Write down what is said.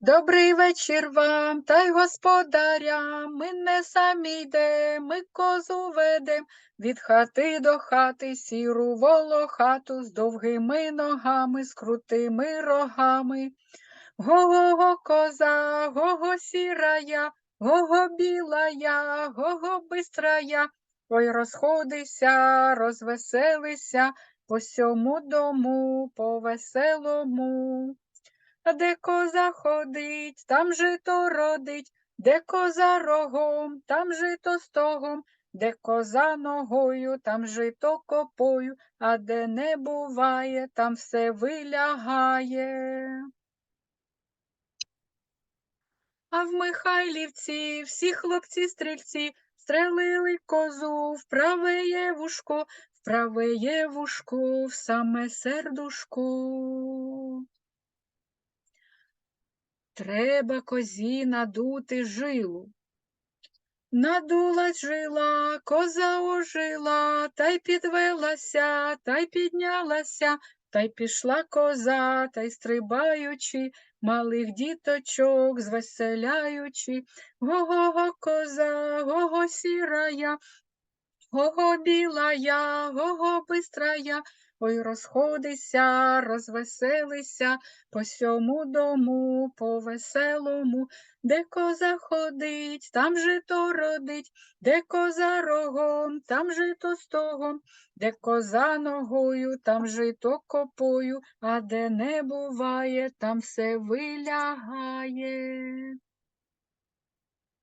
Добрий вечір вам, та й господарям. Ми не самі йдем, ми козу ведем від хати до хати, сіру волохату з довгими ногами, з крутими рогами. Го-го-го коза, го-го сірая, го-го білая, го-го бистрая. Ой, розходися, розвеселися по сьому дому, по веселому. А де коза ходить, там жито родить, де коза рогом, там жито стогом, де коза ногою, там жито копою, а де не буває, там все вилягає. А в Михайлівці всі хлопці-стрільці стрелили козу в праве є вушко, в праве вушко, в саме сердушко. Треба козі надути жилу. Надулась жила, коза ожила, та й підвелася, та й піднялася, та й пішла коза, та й стрибаючи, малих діточок звеселяючи. Го-го-го коза, го-го сірая, го-го білая, го-го бистрая, ой розходися, розвеселися по сьому дому, по веселому, де коза ходить, там жито родить, де коза рогом, там жито стогом, де коза ногою, там жито копою, а де не буває, там все вилягає.